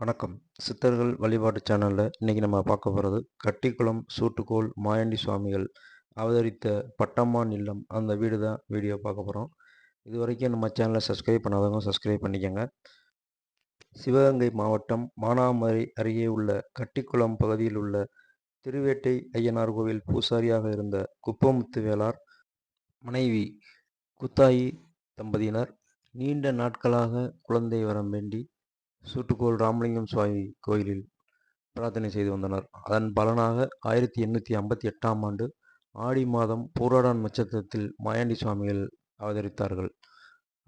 வணக்கம். சித்தர்கள் வழிபாட்டு சேனலில் இன்றைக்கி நம்ம பார்க்க போகிறது கட்டிக்குளம் சூட்டுக்கோள் மாயாண்டி சுவாமிகள் அவதரித்த பட்டம்மான் இல்லம். அந்த வீடு தான் வீடியோ பார்க்க போகிறோம் இது வரைக்கும் நம்ம சேனலை சப்ஸ்கிரைப் பண்ணாதவங்க சப்ஸ்கிரைப் பண்ணிக்கோங்க. சிவகங்கை மாவட்டம் மானாமரை அருகே உள்ள கட்டிக்குளம் பகுதியில் உள்ள திருவேட்டை ஐயனார் கோவில் பூசாரியாக இருந்த குப்பமுத்து வேளார் மனைவி குத்தாயி தம்பதியினர் நீண்ட நாட்களாக குழந்தை வரம் வேண்டி சூட்டுக்கோள் ராமலிங்கம் சுவாமி கோயிலில் பிரார்த்தனை செய்து வந்தனர். அதன் பலனாக ஆயிரத்தி எண்ணூற்றி ஐம்பத்தி எட்டாம் ஆண்டு ஆடி மாதம் பூராடான் நட்சத்திரத்தில் மாயாண்டி சுவாமிகள் அவதரித்தார்கள்.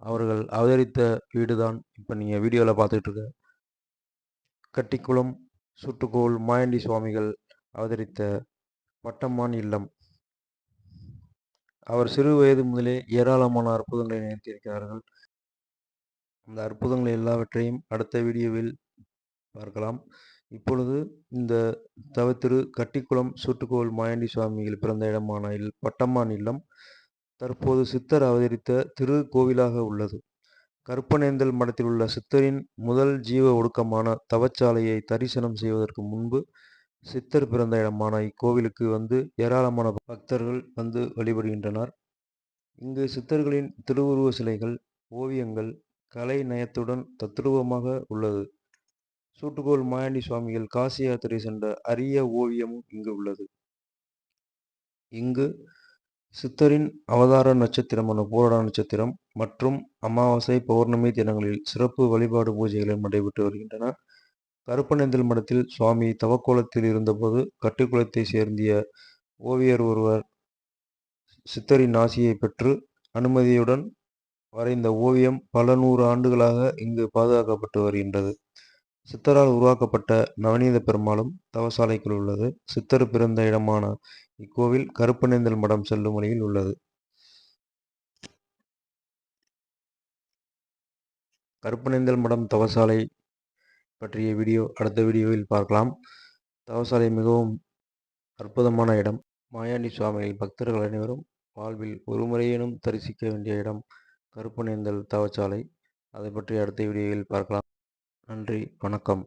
அவர்கள் அவதரித்த வீடு தான் இப்போ நீங்கள் வீடியோவில் பார்த்துட்டு இருக்க. கட்டிக்குளம் சுட்டுக்கோள் மாயாண்டி சுவாமிகள் அவதரித்த வட்டம்மான் இல்லம். அவர் சிறு வயது முதலே ஏராளமான அற்புதங்களை நினைத்திருக்கிறார்கள். அந்த அற்புதங்கள் எல்லாவற்றையும் அடுத்த வீடியோவில் பார்க்கலாம். இப்பொழுது இந்த தவத்திரு கட்டிக்குளம் சுட்டுக்கோள் மாயாண்டி சுவாமிகள் பிறந்த இடமான இல் பட்டம்மான் இல்லம். தற்போது சித்தர் அவதரித்த திரு கோவிலாக உள்ளது. கருப்பனேந்தல் மடத்தில் உள்ள சித்தரின் முதல் ஜீவ ஒடுக்கமான தவச்சாலையை தரிசனம் செய்வதற்கு முன்பு சித்தர் பிறந்த இடமான இக்கோவிலுக்கு வந்து ஏராளமான பக்தர்கள் வந்து வழிபடுகின்றனர். இங்கு சித்தர்களின் திருவுருவ சிலைகள் ஓவியங்கள் கலை நயத்துடன் தத்ரூபமாக உள்ளது. சூட்டுக்கோள் மாயாண்டி சுவாமிகள் காசி யாத்திரை சென்ற அரிய ஓவியமும் இங்கு உள்ளது. இங்கு சித்தரின் அவதார நட்சத்திரமான போராட நட்சத்திரம் மற்றும் அமாவாசை பௌர்ணமி தினங்களில் சிறப்பு வழிபாடு பூஜைகளும் நடைபெற்று வருகின்றன. கருப்பனேந்தல் மடத்தில் சுவாமி தவக்கோலத்தில் இருந்தபோது கட்டுக்குளத்தை சேர்ந்திய ஓவியர் ஒருவர் சித்தரின் ஆசியை பெற்று அனுமதியுடன் வரைந்த ஓவியம் பல நூறு ஆண்டுகளாக இங்கு பாதுகாக்கப்பட்டு வருகின்றது. சித்தரால் உருவாக்கப்பட்ட நவநீத பெருமாளும் தவசாலைக்குள் உள்ளது. சித்தர் பிறந்த இடமான இக்கோவில் கருப்பனேந்தல் மடம் செல்லும் வழியில் உள்ளது. கருப்பனேந்தல் மடம் தவசாலை பற்றிய வீடியோ அடுத்த வீடியோவில் பார்க்கலாம். தவசாலை மிகவும் அற்புதமான இடம். மாயாண்டி சுவாமிகள் பக்தர்கள் அனைவரும் வாழ்வில் ஒரு முறையேனும் தரிசிக்க வேண்டிய இடம். கருப்பனேந்தல் தவச்சாலை. அதை பற்றி அடுத்த வீடியோவில் பார்க்கலாம். நன்றி. வணக்கம்.